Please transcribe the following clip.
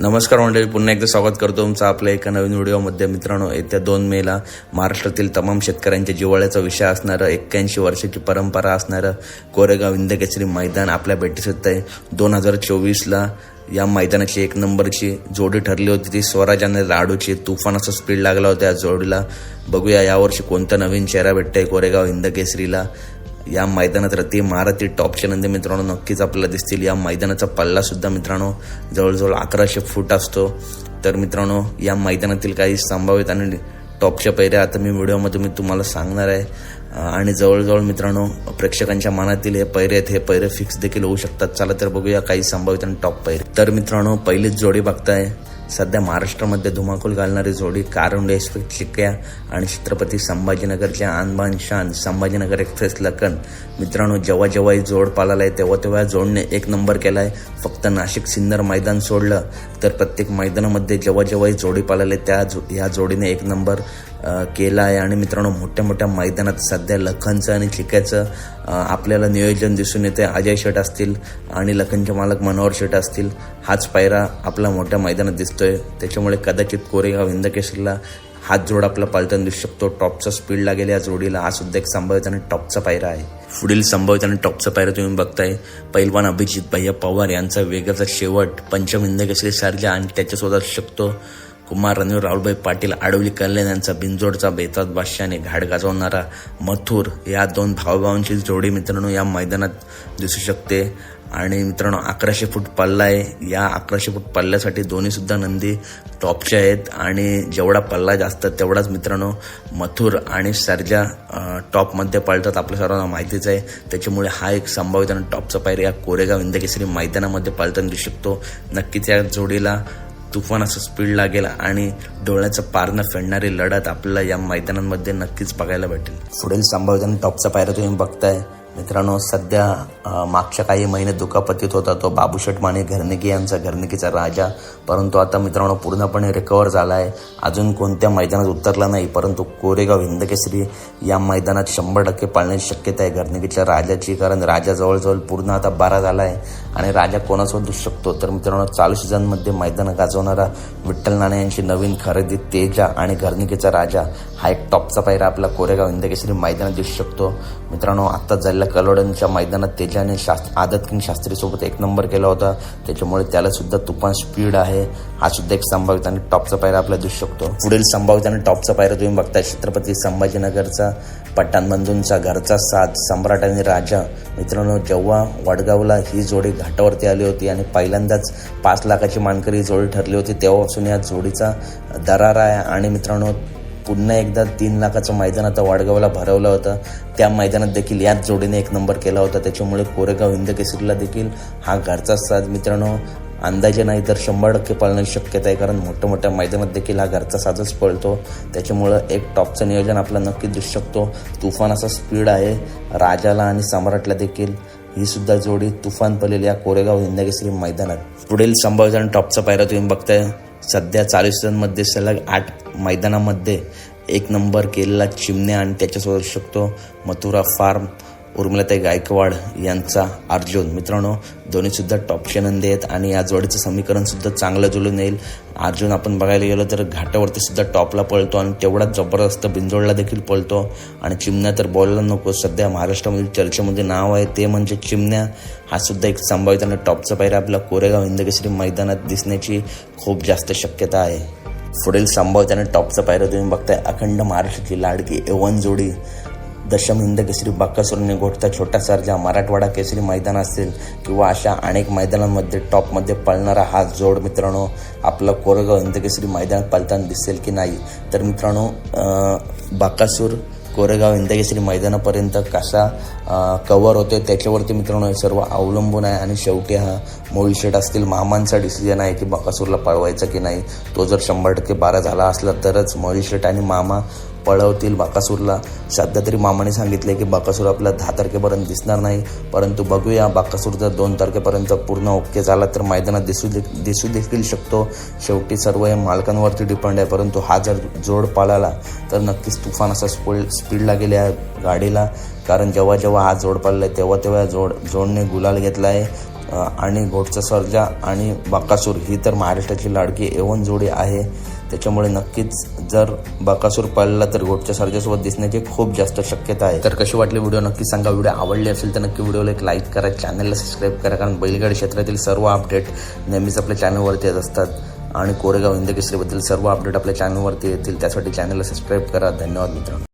नमस्कार मंडळी पुन्हा एकदा स्वागत करतो तुमचं आपल्या एका नवीन व्हिडिओमध्ये. मित्रांनो येत्या दोन मेला महाराष्ट्रातील तमाम शेतकऱ्यांच्या जिव्हाळ्याचा विषय असणारं एक्क्याऐंशी वर्षाची परंपरा असणारं कोरेगाव इंदकेसरी मैदान आपल्या भेटीस येत आहे. दोन हजार चोवीसला या मैदानाची एक नंबरची जोडी ठरली होती. ती स्वराज आणि लाडूची तुफान असं स्पीड लागला होता या जोडीला. बघूया यावर्षी कोणता नवीन चेहरा भेटतोय कोरेगाव इंदकेसरीला या मैदानात रती मारती टॉपच्या नंदी मित्रांनो नक्कीच आपल्याला दिसतील. या मैदानाचा पल्ला सुद्धा मित्रांनो जवळजवळ अकराशे फूट असतो. तर मित्रांनो या मैदानातील काही संभावित आणि टॉपच्या पैऱ्या आता मी व्हिडिओमध्ये मी तुम्हाला सांगणार आहे. आणि जवळजवळ मित्रांनो प्रेक्षकांच्या मनातील हे पैरे आहेत हे पैरे फिक्स देखील होऊ शकतात. चला तर बघूया काही संभावित आणि टॉप पैरे तर मित्रांनो पहिलीच जोडी बघताय. सध्या महाराष्ट्रामध्ये धुमाकूल घालणारी जोडी कारुंडे एक्सप्रेस चिक्या आणि छत्रपती संभाजीनगरच्या आनबान शान संभाजीनगर एक्सप्रेस लखन. मित्रांनो जेव्हा जेव्हा ही जोड पालाला आहे तेव्हा तेव्हा जोडने एक नंबर केला आहे फक्त नाशिक सिन्नर मैदान सोडलं तर प्रत्येक मैदानामध्ये जेव्हा जेव्हा ही जोडी आहे त्या जो ह्या जोडीने एक नंबर केला आहे आणि मित्रांनो मोठ्या मोठ्या मैदानात सध्या लखनचं आणि चिक्याचं आपल्याला नियोजन दिसून येते. अजय शेट असतील आणि लखनचे मालक मनोहर शेट असतील. हाच पायरा आपला मोठ्या मैदानात दिसतो. दिसतोय त्याच्यामुळे कदाचित कोरेगाव हिंदकेसरीला हाच जोड आपला पालताना दिसू शकतो. टॉपचा स्पीड लागेल या जोडीला. हा सुद्धा एक संभावित आणि टॉपचा पायरा आहे. पुढील संभावित आणि टॉपचा पायरा तुम्ही बघताय. पैलवान अभिजित भैया पवार यांचा वेगाचा शेवट. पंचम हिंदकेसरी सारजा आणि त्याच्यासोबत असू शकतो. कुमार रणवीर राहुलभाई पाटील आडवली कल्याण यांचा बिंजोडचा बेतात बादशाने घाट गाजवणारा मथुर. या दोन भावभावांची जोडी मित्रांनो या मैदानात दिसू शकते. आणि मित्रांनो अकराशे फूट पल्ला आहे. या अकराशे फूट पल्ल्यासाठी दोन्ही सुद्धा नंदी टॉपचे आहेत. आणि जेवढा पल्ला जास्त तेवढाच मित्रांनो मथुर आणि सर्जा टॉपमध्ये पळतात. आपल्या सर्वांना माहितीच आहे. त्याच्यामुळे हा एक संभावित आणि टॉपचा पायर या कोरेगाव इंदकेसरी मैदानामध्ये पळताना दिसू शकतो. नक्कीच या जोडीला तुफान असं स्पीड लागेल आणि डोळ्याचं पारणं फेडणारी लढत आपल्याला या मैदानांमध्ये नक्कीच बघायला भेटेल. पुढील संभावित आणि टॉपचा पायरा तुम्ही बघताय. मित्रांनो सध्या मागच्या काही महिने दुखापतीत होता तो बाबूशेठ माने घरनिकी यांचा घरनिकीचा राजा. परंतु आता मित्रांनो पूर्णपणे रिकवर झाला आहे अजून कोणत्या मैदानात उतरला नाही परंतु कोरेगाव हिंदकेसरी या मैदानात शंभर टक्के पाळण्याची शक्यता आहे घरनिकीच्या राजाची कारण राजा जवळजवळ पूर्ण आता बारा झाला आहे आणि राजा कोणासोबत दिसू शकतो? तर मित्रांनो चालू सीझनमध्ये मैदानं गाजवणारा विठ्ठल नाणे यांची नवीन खरेदी तेजा आणि घरनिकीचा राजा हा एक टॉपचा पायरा आपला कोरेगाव हिंदकेसरी मैदानात दिसू शकतो. मित्रांनो आत्ता झालेला कलोडनच्या मैदानात त्याच्याने शास्त्र आदत किंग शास्त्रीसोबत एक नंबर केला होता. त्याच्यामुळे त्याला सुद्धा तुफान स्पीड आहे. हा सुद्धा एक संभावित आणि टॉपचा पायरा आपल्याला दिसू शकतो. पुढील संभावित आणि टॉपचा पायरा तुम्ही बघताय. छत्रपती संभाजीनगरचा पठाण घरचा साथ सम्राट आणि राजा. मित्रांनो जेव्हा वडगावला ही जोडी घाटावरती आली होती आणि पहिल्यांदाच पाच लाखाची मानकरी ही जोडी ठरली होती तेव्हापासून या जोडीचा दरार आहे. आणि मित्रांनो पुन्हा एकदा तीन लाखाचं मैदान आता वाडगावला भरवलं होतं. त्या मैदानात देखील याच जोडीने एक नंबर केला होता. त्याच्यामुळे कोरेगाव हिंदकेसरीला देखील हा घरचा साज मित्रांनो. अंदाजे नाही तर शंभर टक्के पाळण्याची शक्यता आहे कारण मोठ्या मोठ्या मैदानात देखील हा घरचा साजच पळतो. त्याच्यामुळं एक टॉपचं नियोजन आपला नक्की दिसू शकतो. तुफान असा स्पीड आहे. राजाला आणि सम्राटला देखील ही सुद्धा जोडी तुफान पळेल या कोरेगाव हिंदकेसरी मैदानात. पुढील संभाव्य आणि टॉपचा पायरा तुम्ही बघताय. सध्या चालू सीझनमध्ये सलग आठ मैदानामध्ये एक नंबर केलेला चिमण्या आणि त्याच्यासोबत शकतो मथुरा फार्म. उर्मिलाताई गायकवाड यांचा अर्जुन मित्रांनो दोन्ही सुद्धा टॉपचे नंदी आहेत आणि या जोडीचं समीकरण सुद्धा चांगलं जुळून येईल. अर्जुन आपण बघायला गेलो तर घाटावरती सुद्धा टॉपला पळतो आणि तेवढाच जबरदस्त बिंजोडला देखील पळतो. आणि चिमण्या तर बोलायला नको सध्या महाराष्ट्रामधील चर्चेमध्ये नाव आहे ते म्हणजे चिमण्या. हा सुद्धा एक संभावित आणि टॉपचा पायरा आपला कोरेगाव हिंदकेसरी मैदानात दिसण्याची खूप जास्त शक्यता आहे. पुढील संभावित आणि टॉपचा पायरा तुम्ही बघताय अखंड महाराष्ट्राची लाडकी एवन जोडी दशम हिंद केसरी बाकासुरने गोठता छोटा सर्जा मराठवाडा केसरी मैदान असेल किंवा अशा अनेक मैदानांमध्ये टॉपमध्ये पळणारा हा जोड मित्रांनो आपला कोरेगाव हिंद केसरी मैदानात पळताना दिसेल की नाही? तर मित्रांनो बाक्कासूर बाकासूर कोरेगाव हिंदकेसरी मैदानापर्यंत कसा कवर होतो त्याच्यावरती मित्रांनो हे सर्व अवलंबून आहे आणि शेवटी हा मोळीशेट असतील मामांचा डिसिजन आहे की बकासूरला पळवायचा की नाही? तो जर शंभर टक्के बारा झाला असला तरच मोळीशेट आणि मामा पळवतील बाकासूरला. सध्या तरी मामाने सांगितले की बाकासूर आपला दहा तारखेपर्यंत दिसणार नाही. परंतु बघूया बाकासूर जर दोन तारखेपर्यंत पूर्ण ओके झाला तर मैदानात दिसू दे दिसू देखील शकतो. शेवटी सर्व हे मालकांवरती डिपेंड आहे. परंतु हा जर जोड पाळाला तर नक्कीच तुफान असा स्पीड स्पीड लागेल या गाडीला. कारण जेव्हा जेव्हा हा जोड पाळला आहे तेव्हा तेव्हा जोड जोडने गुलाल घेतला आहे आणि घोटचा सर्जा आणि बाकासूर ही तर महाराष्ट्राची लाडकी एवन जोडी आहे. त्याच्यामुळे नक्कीच जर बाकासूर पाळला तर गोटच्या सर्जासोबत दिसण्याची खूप जास्त शक्यता आहे. तर कशी वाटली व्हिडिओ? नक्की सांगा. व्हिडिओ आवडली असेल तर नक्की व्हिडिओला एक लाईक करा. चॅनलला सबस्क्राईब करा कारण बैलगाडी क्षेत्रातील सर्व अपडेट नेहमीच आपल्या चॅनलवरती येत असतात. आणि कोरेगाव हिंदकेसरीबद्दल सर्व अपडेट आपल्या चॅनलवरती येतील. त्यासाठी चॅनलला सबस्क्राईब करा. धन्यवाद मित्रांनो.